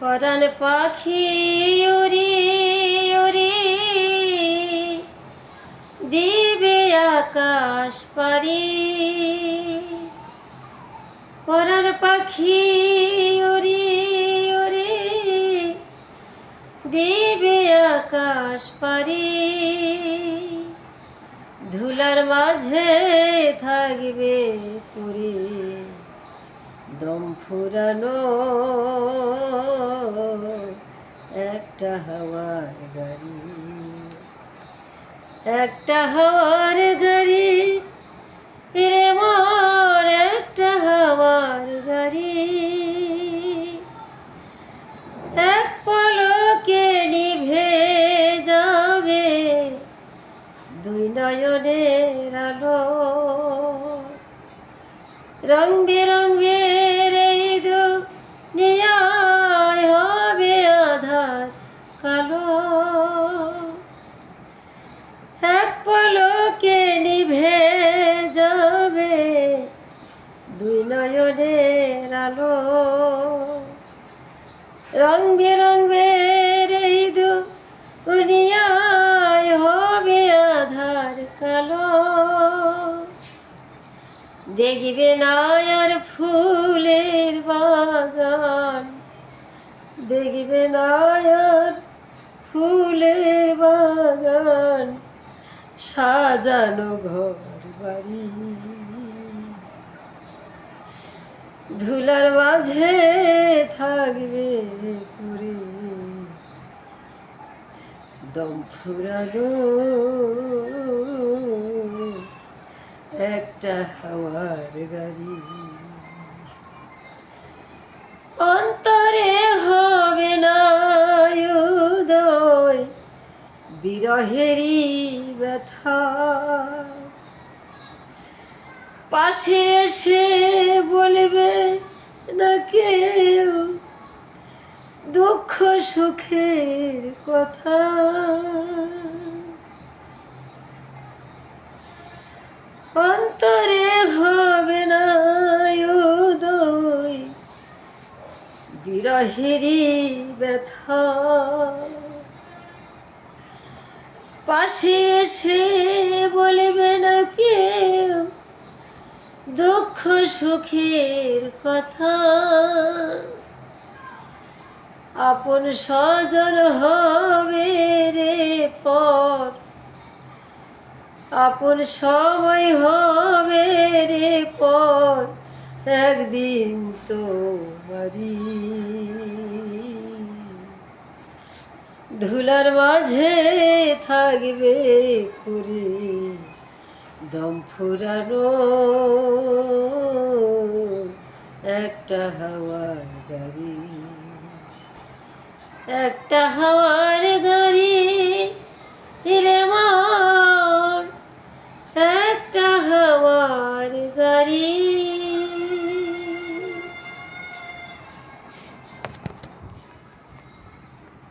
পরাণ পাখি উড়ি উড়ি। দিবে আকাশ পারি পরাণ পাখি উড়ি উড়ি। দিবে আকাশ পারি ধুলার মাঝে থাকবে পুরী। দম ফুরানো একটা হাওয়ার গাড়ি। একটা হাওয়ার গাড়ি, রে মোর একটা হাওয়ার গাড়ি। এক পলকে নিভে যাবে দুই নয়নের আলো। রং বেরঙের নয়নের আলো। রং বেরঙের এই দুনিয়ায় হবে আধার কালো। দেখবে না আর ফুলের বাগান। দেখবে না আর ফুলের বাগান। সাজানো ঘর বাড়ি ধুলার মাঝে থাকবে পুরে। দম ফুরানো একটা হাওয়ার গাড়ি। অন্তরে হবে না উদয়, বিরহেরই ব্যথা। পাশে এসে না কেউ দুঃখ সুখের কথা। অন্তরে হবে না উদয়, বিরহেরই ব্যথা। পাশে এসে বলবে না কেউ দুঃখ সুখের কথা। আপন স্বজন হবে রে পর। আপন সবাই হবে রে পর। একদিন তো মারি ধুলার মাঝে থাকবে পুরে দম ফুরানো একটা হাওয়ার গাড়ি একটা হাওয়ার গাড়ি